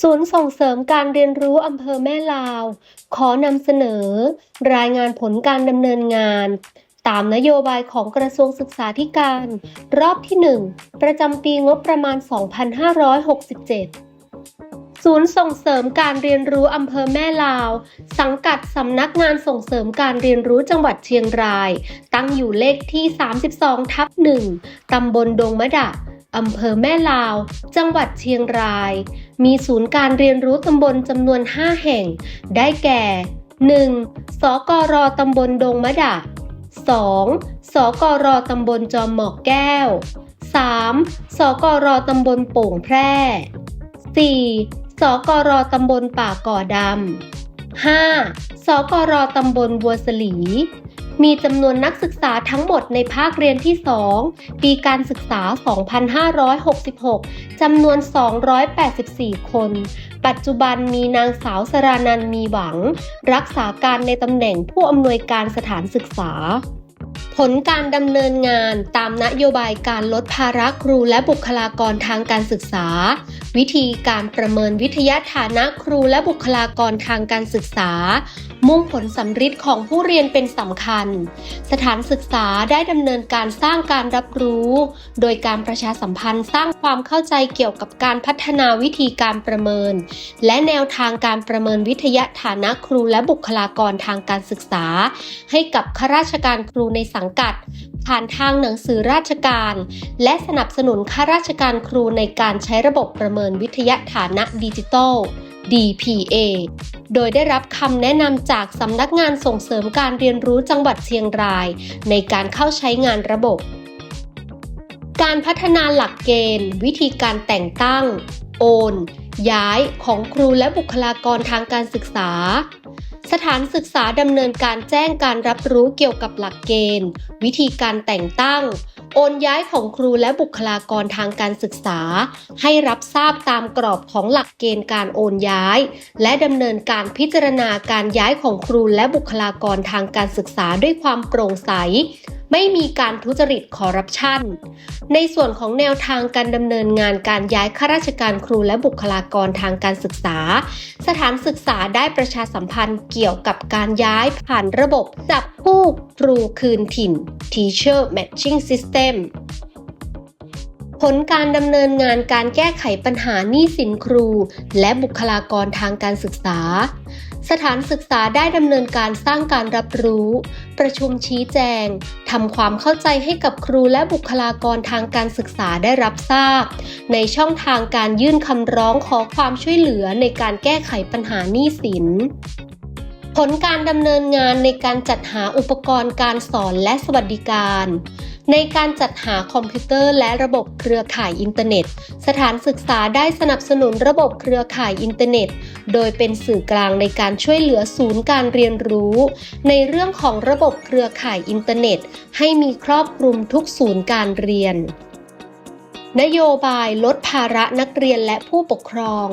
ศูนย์ส่งเสริมการเรียนรู้อำเภอแม่ลาว ขอนำเสนอ รายงานผลการดำเนินงาน ตามนโยบายของกระทรวงศึกษาธิการ รอบที่ 1 ประจำปีงบประมาณ 2567 ศูนย์ส่งเสริมการเรียนรู้อำเภอแม่ลาว สังกัดสำนักงานส่งเสริมการเรียนรู้จังหวัดเชียงราย ตั้งอยู่เลขที่ 32 ทับ 1 ตำบลดงมะดะ อำเภอแม่ลาว จังหวัดเชียงราย มีศูนย์การเรียนรู้ตำบลจำนวน 5 แห่ง ได้แก่ 1. สกรตำบลดงมะดะ 2. สกรตำบลจอมหมอกแก้ว 3. สกรตำบลโป่งแพร่ 4. สกรตำบลป่าก่อดำ 5. สกรตำบลบัวสลี มีจำนวนนักศึกษาทั้งหมดในภาคเรียนที่ 2 ปีการศึกษา 2566 จำนวน 284 คน ปัจจุบันมีนางสาวสรานันมีหวัง รักษาการในตำแหน่งผู้อำนวยการสถานศึกษาผลการดำเนินงานตามนโยบายการลดภาระครูและบุคลากรทางการศึกษา วิธีการประเมินวิทยาฐานะครูและบุคลากรทางการศึกษา มุ่งผลสำฤทธิ์ของผู้เรียนเป็นสำคัญ สถานศึกษาได้ดำเนินการสร้างการรับรู้ โดยการประชาสัมพันธ์สร้างความเข้าใจเกี่ยวกับการพัฒนาวิธีการประเมิน และแนวทางการประเมินวิทยาฐานะครูและบุคลากรทางการศึกษา ให้กับข้าราชการครูในสังกัด ผ่านทางหนังสือราชการ และสนับสนุนข้าราชการครูในการใช้ระบบประเมินวิทยาฐานะดิจิทัล DPA โดยได้รับคำแนะนำจากสำนักงานส่งเสริมการเรียนรู้จังหวัดเชียงราย ในการเข้าใช้งานระบบ การพัฒนาหลักเกณฑ์ วิธีการแต่งตั้ง โอน ย้ายของครูและบุคลากรทางการศึกษา สถานศึกษาดำเนินการแจ้งการรับรู้เกี่ยวกับหลักเกณฑ์ วิธีการแต่งตั้ง โอนย้ายของครูและบุคลากรทางการศึกษา ให้รับทราบตามกรอบของหลักเกณฑ์การโอนย้าย และดำเนินการพิจารณาการย้ายของครูและบุคลากรทางการศึกษาด้วยความโปร่งใส ไม่มีการทุจริตคอร์รัปชัน ในส่วนของแนวทางการดำเนินงานการย้ายข้าราชการครูและบุคลากรทางการศึกษา สถานศึกษาได้ประชาสัมพันธ์เกี่ยวกับการย้ายผ่านระบบจับผู้ครูคืนถิ่น Teacher Matching System ผลการดำเนินงานการแก้ไขปัญหาหนี้สินครู และบุคลากรทางการศึกษา สถานศึกษาได้ดำเนินการสร้างการรับรู้ ประชุมชี้แจงทำความเข้าใจให้กับครูและบุคลากรทางการศึกษาได้รับทราบ ในช่องทางการยื่นคำร้องขอความช่วยเหลือในการแก้ไขปัญหาหนี้สิน ผลการดำเนินงานในการจัดหาอุปกรณ์การสอนและสวัสดิการ ในการจัดหาคอมพิวเตอร์และระบบเครือข่ายอินเทอร์เน็ต สถานศึกษาได้สนับสนุนระบบเครือข่ายอินเทอร์เน็ต โดยเป็นสื่อกลางในการช่วยเหลือศูนย์การเรียนรู้ ในเรื่องของระบบเครือข่ายอินเทอร์เน็ต ให้มีครอบคลุมทุกศูนย์การเรียน นโยบายลดภาระนักเรียนและผู้ปกครอง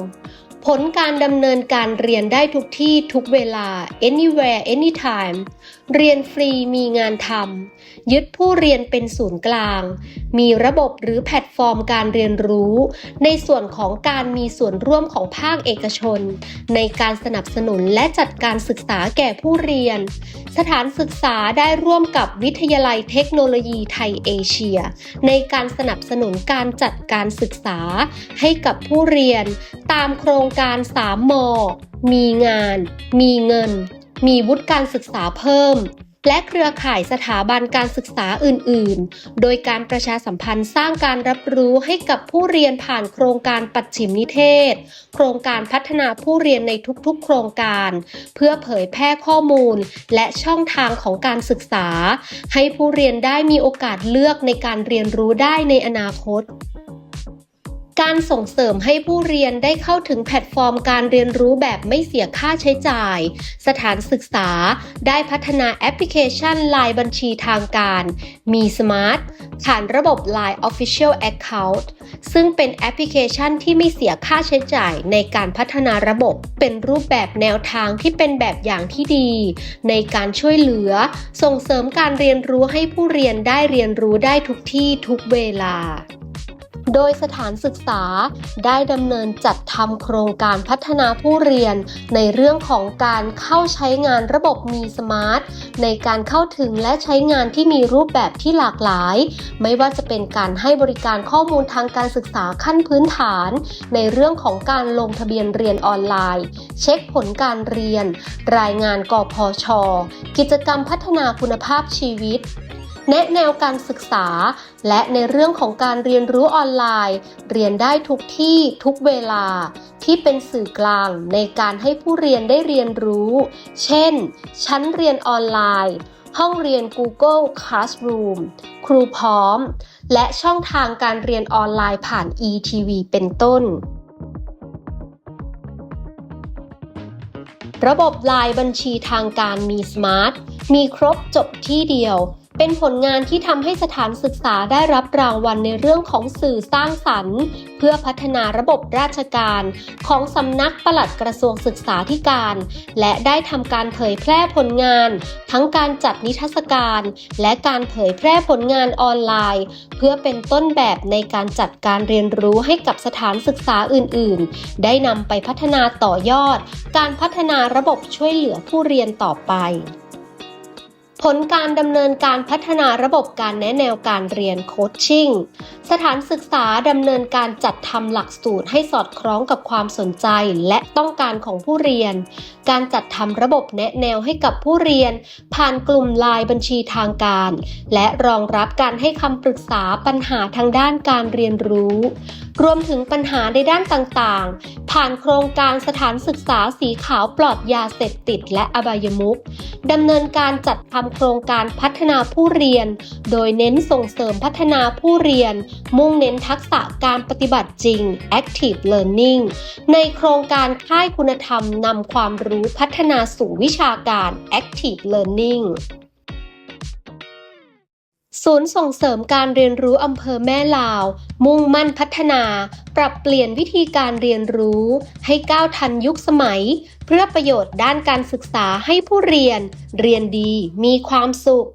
ผลการดำเนินการเรียนได้ทุกที่ทุกเวลา anywhere anytime เรียนฟรีมีงานทำยึดผู้เรียนเป็นศูนย์กลาง มีระบบหรือแพลตฟอร์มการเรียนรู้ ในส่วนของการมีส่วนร่วมของภาคเอกชน ในการสนับสนุนและจัดการศึกษาแก่ผู้เรียน สถานศึกษาได้ร่วมกับวิทยาลัยเทคโนโลยีไทยเอเชีย ในการสนับสนุนการจัดการศึกษา ให้กับผู้เรียน ตามโครงการ 3 ม มีงาน มีเงิน มีวุฒิการศึกษาเพิ่ม และเครือข่ายสถาบันการศึกษาอื่น ๆ โดยการประชาสัมพันธ์สร้างการรับรู้ให้กับผู้เรียนผ่านโครงการปัดฉิมนิเทศ โครงการพัฒนาผู้เรียนในทุกๆ โครงการ เพื่อเผยแพร่ข้อมูล และช่องทางของการศึกษา ให้ผู้เรียนได้มีโอกาสเลือกในการเรียนรู้ได้ในอนาคต การส่งเสริมให้ผู้เรียนได้เข้าถึงแพลตฟอร์มการเรียนรู้แบบไม่เสียค่าใช้จ่าย สถานศึกษาได้พัฒนาแอปพลิเคชัน Line บัญชีทางการ มีสมาร์ทผ่านระบบ Line Official Account ซึ่งเป็นแอปพลิเคชันที่ไม่เสียค่าใช้จ่ายในการพัฒนาระบบ เป็นรูปแบบแนวทางที่เป็นแบบอย่างที่ดี ในการช่วยเหลือ ส่งเสริมการเรียนรู้ให้ผู้เรียนได้เรียนรู้ได้ทุกที่ทุกเวลา โดยสถานศึกษาได้ดำเนินจัดทำโครงการพัฒนาผู้เรียน ในเรื่องของการเข้าใช้งานระบบมีสมาร์ท ในการเข้าถึงและใช้งานที่มีรูปแบบที่หลากหลาย ไม่ว่าจะเป็นการให้บริการข้อมูลทางการศึกษาขั้นพื้นฐาน ในเรื่องของการลงทะเบียนเรียนออนไลน์ เช็คผลการเรียน รายงานกพช กิจกรรมพัฒนาคุณภาพชีวิต แนะแนวการศึกษา และในเรื่องของการเรียนรู้ออนไลน์ เรียนได้ทุกที่ทุกเวลา ที่เป็นสื่อกลางในการให้ผู้เรียนได้เรียนรู้ เช่น ชั้นเรียนออนไลน์ ห้องเรียน Google Classroom ครูพร้อม และช่องทางการเรียนออนไลน์ผ่าน ETV เป็นต้นระบบลายบัญชีทางการมีสมาร์ท มีครบจบที่เดียว เป็นผลงานที่ทำให้สถานศึกษาได้รับรางวัลในเรื่องของสื่อสร้างสรรค์ เพื่อพัฒนาระบบราชการ ของสำนักปลัดกระทรวงศึกษาธิการ และได้ทำการเผยแพร่ผลงาน ทั้งการจัดนิทรรศการ และการเผยแพร่ผลงานออนไลน์ เพื่อเป็นต้นแบบในการจัดการเรียนรู้ให้กับสถานศึกษาอื่น ๆ ได้นำไปพัฒนาต่อยอด การพัฒนาระบบช่วยเหลือผู้เรียนต่อไป ผลการดำเนินการพัฒนาระบบการแนะแนวการเรียนโคชชิ่ง สถานศึกษาดำเนินการจัดทำหลักสูตรให้สอดคล้องกับความสนใจและต้องการของผู้เรียน การจัดทำระบบแนะแนวให้กับผู้เรียน ผ่านกลุ่มไลน์บัญชีทางการ และรองรับการให้คำปรึกษาปัญหาทางด้านการเรียนรู้ รวมถึงปัญหาในด้านต่างๆ ผ่านโครงการสถานศึกษาสีขาวปลอดยาเสพติดและอบายมุขดำเนินการจัดทำโครงการพัฒนาผู้เรียน โดยเน้นส่งเสริมพัฒนาผู้เรียน มุ่งเน้นทักษะการปฏิบัติจริง active learning ในโครงการค่ายคุณธรรมนำความรู้พัฒนาสู่วิชาการ active learning ศูนย์ส่งเสริมการเรียนรู้อำเภอแม่ลาว มุ่งมั่นพัฒนา ปรับเปลี่ยนวิธีการเรียนรู้ ให้ก้าวทันยุคสมัย เพื่อประโยชน์ด้านการศึกษาให้ผู้เรียน เรียนดีมีความสุข